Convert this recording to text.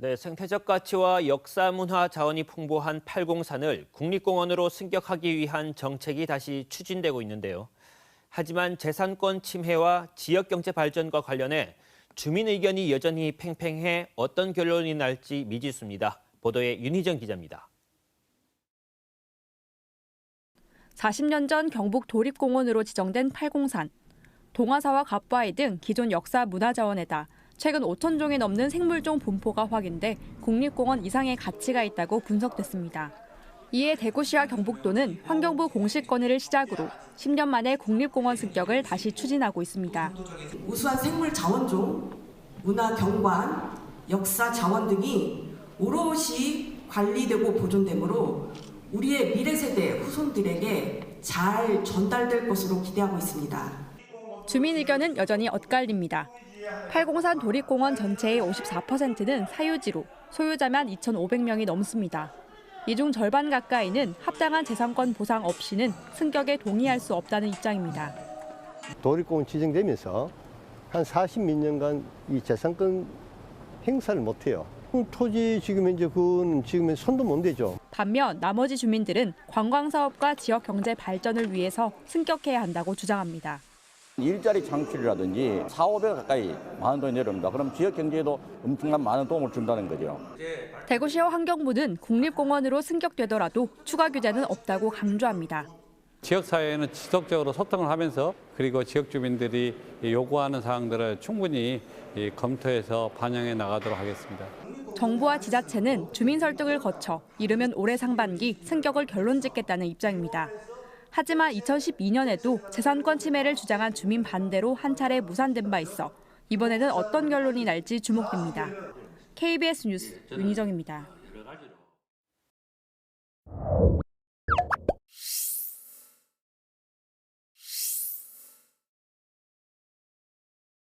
네, 생태적 가치와 역사 문화 자원이 풍부한 팔공산을 국립공원으로 승격하기 위한 정책이 다시 추진되고 있는데요. 하지만 재산권 침해와 지역 경제 발전과 관련해 주민 의견이 여전히 팽팽해 어떤 결론이 날지 미지수입니다. 보도에 윤희정 기자입니다. 40년 전 경북 도립공원으로 지정된 팔공산. 동화사와 갑바위 등 기존 역사 문화 자원에다 최근 5천 종이 넘는 생물종 분포가 확인돼 국립공원 이상의 가치가 있다고 분석됐습니다. 이에 대구시와 경북도는 환경부 공식 건의를 시작으로 10년 만에 국립공원 승격을 다시 추진하고 있습니다. 우수한 생물 자원종, 문화 경관, 역사 자원 등이 오롯이 관리되고 보존되므로 우리의 미래 세대 후손들에게 잘 전달될 것으로 기대하고 있습니다. 주민 의견은 여전히 엇갈립니다. 팔공산 도립공원 전체의 54%는 사유지로 소유자만 2,500명이 넘습니다. 이 중 절반 가까이는 합당한 재산권 보상 없이는 승격에 동의할 수 없다는 입장입니다. 도립공원 지정되면서 한 40몇 년간 이 재산권 행사를 못해요. 토지 지금 현재 그건 지금 손도 못 대죠. 반면 나머지 주민들은 관광 사업과 지역 경제 발전을 위해서 승격해야 한다고 주장합니다. 일자리 창출이라든지 사업에 가까이 많은 돈이 내려옵니다. 그럼 지역 경제에도 엄청난 많은 도움을 준다는 거죠. 대구시와 환경부는 국립공원으로 승격되더라도 추가 규제는 없다고 강조합니다. 지역사회는 지속적으로 소통을 하면서 그리고 지역 주민들이 요구하는 사항들을 충분히 검토해서 반영해 나가도록 하겠습니다. 정부와 지자체는 주민 설득을 거쳐 이르면 올해 상반기 승격을 결론 짓겠다는 입장입니다. 하지만 2012년에도 재산권 침해를 주장한 주민 반대로 한 차례 무산된 바 있어 이번에는 어떤 결론이 날지 주목됩니다. KBS 뉴스 윤희정입니다.